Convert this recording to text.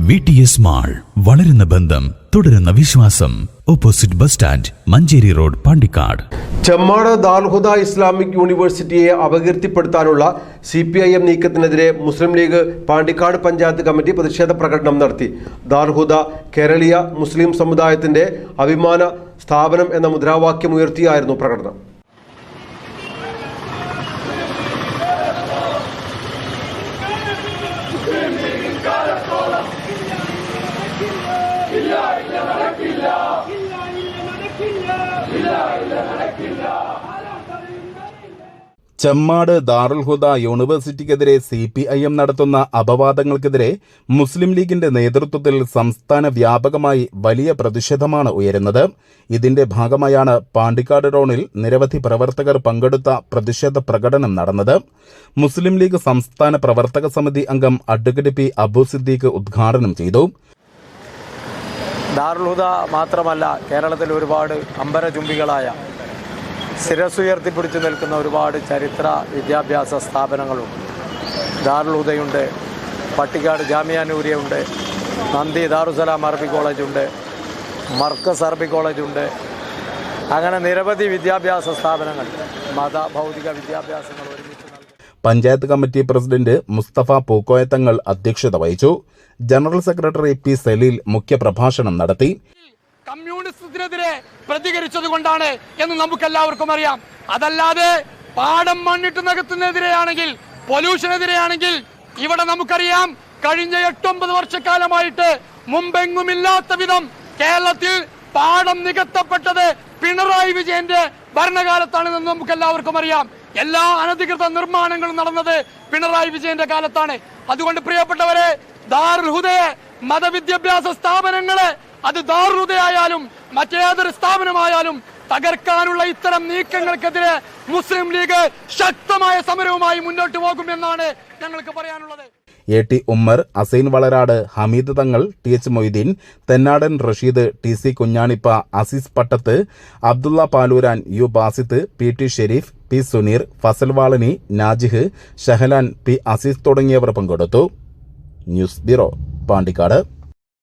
V T S mall വളരുന്ന ബന്ധം തുടരുന്ന വിശ്വാസം. Opposite bus stand Manjeri road Pandikkad. Chemmad Darul Huda Islamic യൂണിവേഴ്സിറ്റിയെ അപകീർത്തിപ്പെടുത്താനുള്ള സി പി ഐ എം നീക്കത്തിനെതിരെ മുസ്ലിം ലീഗ് പാണ്ടിക്കാട് പഞ്ചായത്ത് കമ്മിറ്റി പ്രതിഷേധ പ്രകടനം നടത്തി. ദാൽഹുദ കേരളീയ മുസ്ലിം സമുദായത്തിന്റെ അഭിമാന സ്ഥാപനം എന്ന മുദ്രാവാക്യം ഉയർത്തിയായിരുന്നു പ്രകടനം. ചെമ്മാട് ദാറുൽഹുദ യൂണിവേഴ്സിറ്റിക്കെതിരെ സി പി ഐ എം നടത്തുന്ന അപവാദങ്ങൾക്കെതിരെ മുസ്ലിം ലീഗിന്റെ നേതൃത്വത്തിൽ സംസ്ഥാന വ്യാപകമായി വലിയ പ്രതിഷേധമാണ് ഉയരുന്നത്. ഇതിന്റെ ഭാഗമായാണ് പാണ്ടിക്കാട് ടൗണിൽ നിരവധി പ്രവർത്തകർ പങ്കെടുത്ത പ്രതിഷേധ പ്രകടനം നടന്നത്. മുസ്ലിം ലീഗ് സംസ്ഥാന പ്രവർത്തക സമിതി അംഗം അഡ്വക്കേറ്റ് പി അബു സിദ്ദീഖ് ഉദ്ഘാടനം ചെയ്തു. ദാറുൽഹുദ മാത്രമല്ല കേരളത്തിൽ ഒരുപാട് അമ്പരചുംബികളായ ശിരസുയർത്തിപ്പിടിച്ചു നിൽക്കുന്ന ഒരുപാട് ചരിത്ര വിദ്യാഭ്യാസ സ്ഥാപനങ്ങളുണ്ട്. ദാറുലുദയുണ്ട് പട്ടിക്കാട് ജാമിയാനൂരിയുണ്ട് നന്ദി ദാറുസലാം അറബി കോളേജുണ്ട് മർക്കസ് അറബി കോളേജുണ്ട്. അങ്ങനെ നിരവധി വിദ്യാഭ്യാസ സ്ഥാപനങ്ങൾ മത ഭൗതിക വിദ്യാഭ്യാസങ്ങൾ പഞ്ചായത്ത് കമ്മിറ്റി പ്രസിഡന്റ് മുസ്തഫ പൂക്കോയത്തങ്ങൾ അധ്യക്ഷത വഹിച്ചു. ജനറൽ സെക്രട്ടറി പി സലീൽ മുഖ്യപ്രഭാഷണം നടത്തി. കമ്മ്യൂണിസത്തിനെതിരെ പ്രതികരിച്ചത് കൊണ്ടാണ് എന്ന് നമുക്കെല്ലാവർക്കും അറിയാം. അതല്ലാതെ പാടം മണ്ണിട്ട് നികത്തുന്നതിനെതിരെയാണെങ്കിൽ പൊല്യൂഷനെതിരെയാണെങ്കിൽ ഇവിടെ നമുക്കറിയാം കഴിഞ്ഞ എട്ടൊമ്പത് വർഷക്കാലമായിട്ട് മുമ്പെങ്ങുമില്ലാത്ത വിധം കേരളത്തിൽ പാടം നികത്തപ്പെട്ടത് പിണറായി വിജയന്റെ ഭരണകാലത്താണെന്ന് നമുക്ക് എല്ലാവർക്കും അറിയാം. എല്ലാ അനധികൃത നിർമ്മാണങ്ങളും നടന്നത് പിണറായി വിജയന്റെ കാലത്താണ്. അതുകൊണ്ട് പ്രിയപ്പെട്ടവരെ ദാറുൽ ഹുദയെ മതവിദ്യാഭ്യാസ സ്ഥാപനങ്ങളെ അത് ദാറുദയായാലും മറ്റേതൊരു സ്ഥാപനമായാലും തകർക്കാനുള്ള ഇത്തരം നീക്കങ്ങൾക്കെതിരെ മുസ്ലിം ലീഗ് ശക്തമായ സമരവുമായി മുന്നോട്ട് പോകുമെന്നാണ് ഞങ്ങൾക്ക് പറയാനുള്ളത്. A T Ummer Asain Valarad Hameed Thangal T H Moideen Thennadan Rasheed T C Kunhanippa Azeez Pattath Abdulla Paluran U Basith P T Shereef P Suneer Fasal Valani Najih Shahalan P Azeez തുടങ്ങിയവർ പങ്കെടുത്തു. News bureau Pandikkad.